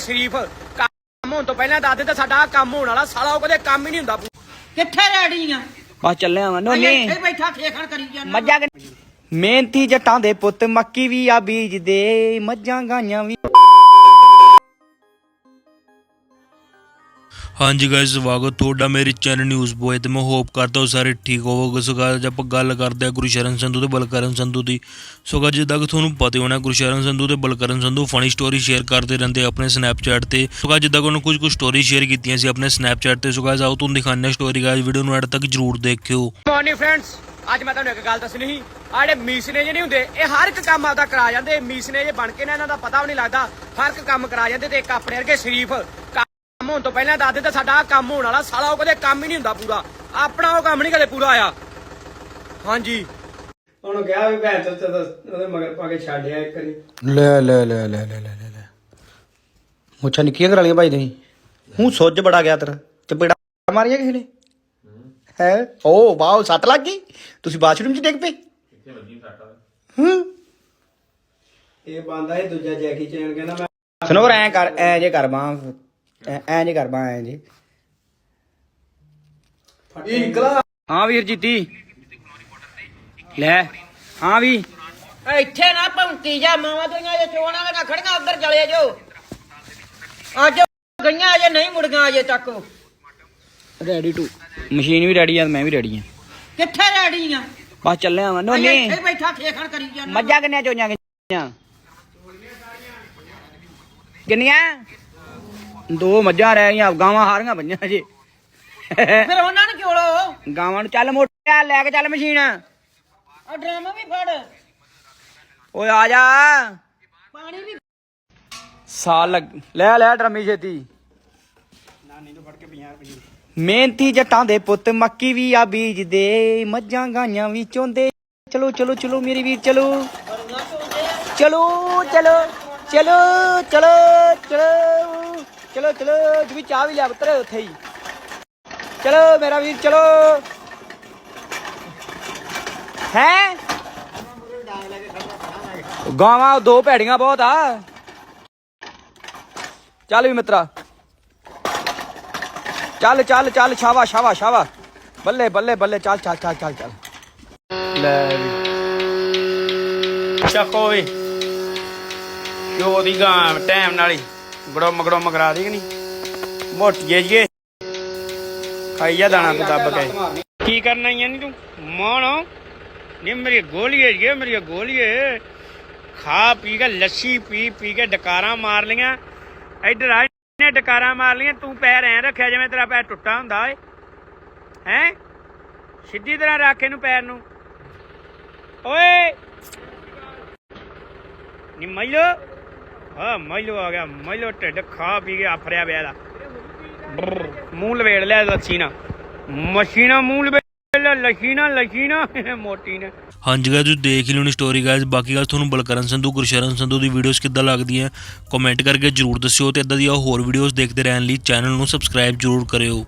ਸ਼ਰੀਫ ਕੰਮ ਹੋਣ ਤੋਂ ਪਹਿਲਾਂ ਦੱਸ ਦੇ ਤਾਂ ਸਾਡਾ ਆਹ ਕੰਮ ਹੋਣ ਵਾਲਾ ਸਾਲਾ ਉਹ ਕਦੇ ਕੰਮ ਹੀ ਨਹੀਂ ਹੁੰਦਾ। ਕਿੱਥੇ ਰੈਡੀ ਆ? ਬਸ ਚੱਲਿਆ ਵਾਂ ਨੋਨੀ। ਇੱਥੇ ਬੈਠਾ ਖੇਖਣ ਕਰੀ ਜਾਂਦਾ ਮੱਝਾਂ ਕਿ- ਮਿਹਨਤੀ ਜੱਟਾਂ ਦੇ ਪੁੱਤ ਮੱਕੀ ਵੀ ਆ ਬੀਜਦੇ ਮੱਝਾਂ ਗਾਈਆਂ ਵੀ ਹਾਂਜੀ ਗਾਇਸ ਸਵਾਗਤ ਤੁਹਾਡਾ ਮੇਰੇ ਚੈਨਲ ਨਿਊਜ਼ ਬੋਏ ਤੇ ਮੈਂ ਹੋਪ ਕਰਦਾ ਹਾਂ ਸਾਰੇ ਠੀਕ ਹੋਵੋਗੇ। ਸੋ guys, ਆਪਾਂ ਗੱਲ ਕਰਦੇ ਹਾਂ ਗੁਰਸ਼ਰਨ ਸੰਧੂ ਤੇ ਬਲਕਰਨ ਸੰਧੂ ਦੀ। ਸੋ guys, ਜਿੱਦਾਂ ਕਿ ਤੁਹਾਨੂੰ ਪਤਾ ਹੋਣਾ ਗੁਰਸ਼ਰਨ ਸੰਧੂ ਤੇ Balkaran Sandhu funny story share ਕਰਦੇ ਰਹਿੰਦੇ ਆਪਣੇ ਸਨੈਪਚੈਟ ਤੇ। ਸੋ guys, ਜਿੱਦਾਂ ਕਿ ਉਹਨਾਂ ਕੁਝ ਕੁ ਸਟੋਰੀ ਸ਼ੇਅਰ ਕੀਤੀਆਂ ਸੀ ਆਪਣੇ ਸਨੈਪਚੈਟ ਤੇ। ਸੋ guys, ਆਓ ਤੁਹਾਨੂੰ ਦਿਖਾਉਂਦੇ ਹਾਂ ਸਟੋਰੀ ਗਾਇਸ ਵੀਡੀਓ ਨੂੰ ਐਡ ਤੱਕ ਜਰੂਰ ਦੇਖਿਓ। ਮਾਰਨਿੰਗ ਫਰੈਂਡਸ ਅੱਜ ਮੈਂ ਤੁਹਾਨੂੰ ਇੱਕ ਗੱਲ ਦੱਸਣੀ ਸੀ। ਆਹ ਜਿਹੜੇ ਮੀਸਨੇ ਜੇ ਨਹੀਂ ਹੁੰਦੇ ਇਹ ਹਰ ਇੱਕ ਕੰਮ ਆਪਦਾ ਕਰਾ ਜਾਂਦੇ। ਮੀਸਨੇ ਜੇ ਬਣ ਕੇ ਨਾ ਇਹਨਾਂ ਦਾ ਪਤਾ ਵੀ ਨਹੀਂ ਲੱਗਦਾ ਹਰ ਇੱਕ ਕੰਮ ਕਰਾ ਜਾਂਦੇ ਤੇ ਇੱਕ ਆਪਣੇ ਵਰਗੇ ਸ਼ਰੀਫ। ਹੋਣ ਤੋਂ ਪਹਿਲਾਂ ਦੱਸ ਦੇ ਤਾਂ ਸਾਡਾ ਆਹ ਕੰਮ ਹੋਣ ਵਾਲਾ ਸਾਲਾ ਉਹ ਕਦੇ ਕੰਮ ਹੀ ਨਹੀਂ ਹੁੰਦਾ ਪੂਰਾ। ਆਪਣਾ ਉਹ ਕੰਮ ਨਹੀਂ ਕਦੇ ਪੂਰਾ ਆਇਆ ਹਾਂਜੀ। ਉਹਨੂੰ ਕਿਹਾ ਵੀ ਭੈਣ ਚੋ ਤੇ ਉਹਦੇ ਮਗਰ ਪਾ ਕੇ ਛੱਡਿਆ ਇੱਕ ਵਾਰੀ। ਲੈ ਲੈ ਲੈ ਲੈ ਲੈ ਲੈ ਲੈ ਮੁੱਛਾਂ ਨਿੱਕੀਆਂ ਕਰਾ ਲੀਆਂ ਭਾਈ ਤੁਸੀਂ। ਹੂੰ ਸੁੱਜ ਬੜਾ ਗਿਆ ਤੇਰਾ। ਚਪੇੜਾ ਮਾਰੀਆਂ ਕਿਸੇ ਨੇ? ਹੈ? ਓ ਵਾਓ ਸੱਟ ਲੱਗ ਗਈ? ਤੁਸੀਂ ਬਾਥਰੂਮ 'ਚ ਡਿੱਗ ਪਏ? ਹੂੰ। ਇਹ ਬੰਦਾ ਇਹ ਦੂਜਾ ਜੈਕੀ ਚੈਨ ਕਹਿੰਦਾ ਮੈਂ ਸੁਣੋ ਐ ਕਰ ਐ ਜੇ ਕਰ ਬਾਂ ਐ ਜੇ ਕਰ ਬਾਂ ਐ ਜੇ ਇਨਕਲਾ ਹਾਂ ਵੀਰ ਜੀਤੀ ਲੈ। ਹਾਂ ਵੀ। ਇੱਥੇ ਨਾ ਭੌਂਕੀ ਜਾ ਮਾਵਾਂ ਦੋਈਆਂ ਜੇ ਚੋਣਾਂ ਦੀਆਂ ਖੜੀਆਂ ਉੱਧਰ ਚਲੇ ਜੋ। ਅੱਜ ਗਈਆਂ ਅਜੇ ਨਹੀਂ ਮੁੜੀਆਂ ਅਜੇ ਤੱਕ। ਰੈਡੀ ਟੂ ਮਸ਼ੀਨ ਵੀ ਰੈਡੀ ਆ ਮੈਂ ਵੀ ਰੈਡੀ ਆ। ਕਿੱਥੇ ਰੈਡੀ ਆ? ਬਸ ਚੱਲਿਆ ਵਾਂ ਨੋਨੀ। ਇੱਥੇ ਬੈਠਾ ਖੇਖਣ ਕਰੀ ਜਾਂਦਾ। ਮੱਝਾਂ ਕਿੰਨੀਆਂ ਚੋਈਆਂ ਗਈਆਂ? ਕਿੰਨੀਆਂ? ਦੋ ਮੱਝਾਂ ਰਹਿ ਗਈਆਂ ਗਾਵਾਂ ਹਾਰੀਆਂ ਪਈਆਂ ਜੀ। ਫਿਰ ਉਹਨਾਂ ਨੂੰ ਚੋਲੋ ਗਾਵਾਂ ਨੂੰ ਚੱਲ ਮੋਟਿਆ ਲੈ ਕੇ ਚੱਲ ਮਸ਼ੀਨ। ਆ ਡਰਾਮਾ ਵੀ ਫੜ। ਓਏ ਆ ਜਾ। ਪਾਣੀ ਵੀ ਸਾਲ ਲੱਗ ਲੈ ਲੈ ਡਰਮੀ ਛੇਤੀ। ਮਿਹਨਤੀ ਜੱਟਾਂ ਦੇ ਪੁੱਤ ਮੱਕੀ ਵੀ ਆ ਬੀਜਦੇ ਮੱਝਾਂ ਗਾਈਆਂ ਵੀ ਚੋਂਦੇ। ਚਲੋ ਚਲੋ ਚਲੋ ਮੇਰੇ ਵੀਰ ਚਲੋ। ਚਲੋ ਚਲੋ ਚਲੋ ਚਲੋ। ਚਲੋ ਚਲੋ, ਤੁਸੀਂ ਚਾਹ ਵੀ ਲਿਆ ਪੁੱਤਰ, ਉੱਥੇ ਹੀ। ਚਲੋ, ਮੇਰਾ ਵੀਰ, ਚਲੋ। ਹੈ? ਗਾਵਾਂ ਦੋ ਭੈੜੀਆਂ ਬਹੁਤ ਆ। ਚੱਲ ਵੀ ਮਿੱਤਰਾ। ਚੱਲ ਚੱਲ ਚੱਲ ਸ਼ਾਵਾ ਸ਼ਾਵਾ ਸ਼ਾਵਾ ਬੱਲੇ ਬੱਲੇ ਬੱਲੇ, ਚੱਲ ਚੱਲ ਚੱਲ ਚੱਲ ਚੱਲ। ਲੈ ਵੀ। ਚੱਕੋ ਵੀ। ਜੋ ਦੀ ਗਾਂ, ਟਾਈਮ ਨਾਲ ਹੀ। ਗੜੋ ਮਗੜੋ ਮਗਰਾ ਦੀ ਕਿ ਨਹੀਂ? ਮੋਟੀਏ ਜੀਏ ਖਾਈ ਜਾ ਦਾਣਾ ਤੂੰ ਦੱਬ ਕੇ। ਕੀ ਕਰਨਾ ਹੀ ਨਹੀਂ ਤੂੰ? ਮੋਣੋ ਨੀ ਮੇਰੀ ਗੋਲੀਏ ਜੀ ਮੇਰੀ ਗੋਲੀਏ। ਖਾ ਪੀ ਕੇ, ਲੱਸੀ ਪੀ ਪੀ ਕੇ ਡਕਾਰਾਂ ਮਾਰ ਲੀਆਂ ਇੱਧਰ ਆ ਨੇ ਡਕਾਰਾਂ ਮਾਰ ਲੀਆਂ ਤੂੰ ਪੈਰ ਐ ਰੱਖਿਆ ਜਿਵੇਂ ਤੇਰਾ ਪੈਰ ਟੁੱਟਾ ਹੁੰਦਾ ਏ ਹੈ? ਸਿੱਧੀ ਤਰ੍ਹਾਂ ਰੱਖ ਇਹਨੂੰ ਪੈਰ ਨੂੰ। ਓਏ! ਨੀ ਮੈਲੋ ਮੈਲੋ ਆ ਗਿਆ, ਮੈਲੋ ਢਿੱਡ ਖਾ ਪੀ ਕੇ ਆਫਰਿਆ ਪਿਆ ਦਾ ਮੂੰਹ ਲਵੇੜ ਲਿਆ ਲੱਛੀ ਨਾ ਮਸ਼ੀਨਾ ਮੂੰਹ ਲਵੇੜ ਲਿਆ ਲੱਛੀ ਮੋਟੀ ਨੇ। ਹਾਂਜੀ ਗਾਇਸ ਤੁਸੀਂ ਦੇਖ ਲਿਓ ਲਿਓਣੀ ਸਟੋਰੀ ਗਾਇਸ ਬਾਕੀ ਗੱਲ ਤੁਹਾਨੂੰ ਬਲਕਰਨ ਸੰਧੂ, ਗੁਰਸ਼ਰਨ ਸੰਧੂ ਦੀ ਵੀਡੀਓਜ਼ ਕਿੱਦਾਂ ਲੱਗਦੀਆਂ ਕਮੈਂਟ ਕਰਕੇ ਜਰੂਰ ਦੱਸਿਓ ਤੇ ਇਦਾਂ ਦੀਆਂ ਹੋਰ ਵੀਡੀਓਜ਼ ਦੇਖਦੇ ਰਹਿਣ ਲਈ ਚੈਨਲ ਨੂੰ ਸਬਸਕ੍ਰਾਈਬ ਜਰੂਰ ਕਰਿਓ।